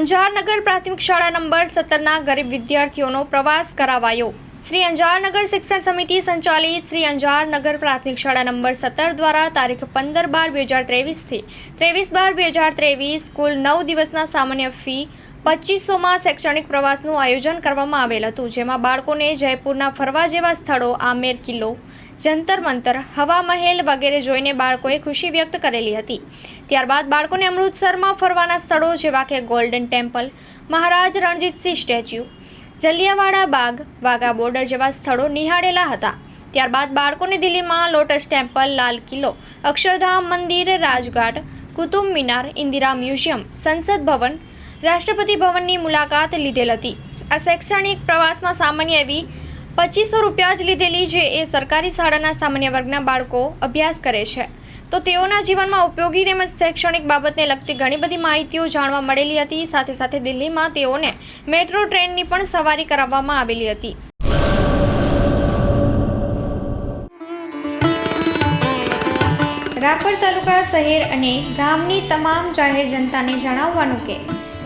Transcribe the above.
અંજારનગર પ્રાથમિક શાળા નંબર સત્તરના ગરીબ વિદ્યાર્થીઓનો પ્રવાસ કરાવાયો. શ્રી અંજારનગર શિક્ષણ સમિતિ સંચાલિત શ્રી અંજારનગર પ્રાથમિક શાળા નંબર સત્તર દ્વારા તારીખ પંદર બાર બે હજાર ત્રેવીસથી ત્રેવીસ બાર બે હજાર ત્રેવીસ કુલ નવ દિવસના સામાન્ય ફી પચીસોમાં શૈક્ષણિક પ્રવાસનું આયોજન કરવામાં આવેલ હતું, જેમાં બાળકોને જયપુરના ફરવા જેવા સ્થળો, આમેર કિલ્લો, જંતર મંતર, હવા મહેલ વગેરે જોઈને બાળકોએ ખુશી વ્યક્ત કરેલી હતી. ત્યારબાદ બાળકોને અમૃતસરમાં ફરવાના સ્થળો જેવા કે golden temple, Maharaj Ranjitsinh statue, Jallianwala Bagh, Wagah border જેવા સ્થળો નિહાળેલા હતા. ત્યારબાદ બાળકોને દિલ્હીમાં લોટસ ટેમ્પલ, લાલ કિલ્લો, અક્ષરધામ મંદિર, રાજઘાટ, કુતુબ મિનાર, ઇન્દિરા મ્યુઝિયમ, સંસદ ભવન રાષ્ટ્રપતિ ભવનની મુલાકાત લીધેલ હતી. આ શૈક્ષણિક પ્રવાસમાં સામાન્ય એવી પચીસો રૂપિયા જ લીધેલી જે એ સરકારી શાળાના સામાન્ય વર્ગના બાળકો અભ્યાસ કરે છે. તો તેઓના જીવનમાં ઉપયોગી તેમજ શૈક્ષણિક બાબતને લગતી ઘણી બધી માહિતીઓ જાણવા મળેલી હતી. સાથે સાથે દિલ્હીમાં તેઓને મેટ્રો ટ્રેનની પણ સવારી કરાવવામાં આવેલી હતી. રાપર તાલુકા શહેર અને ગામની તમામ જાહેર જનતાને જણાવવાનું કે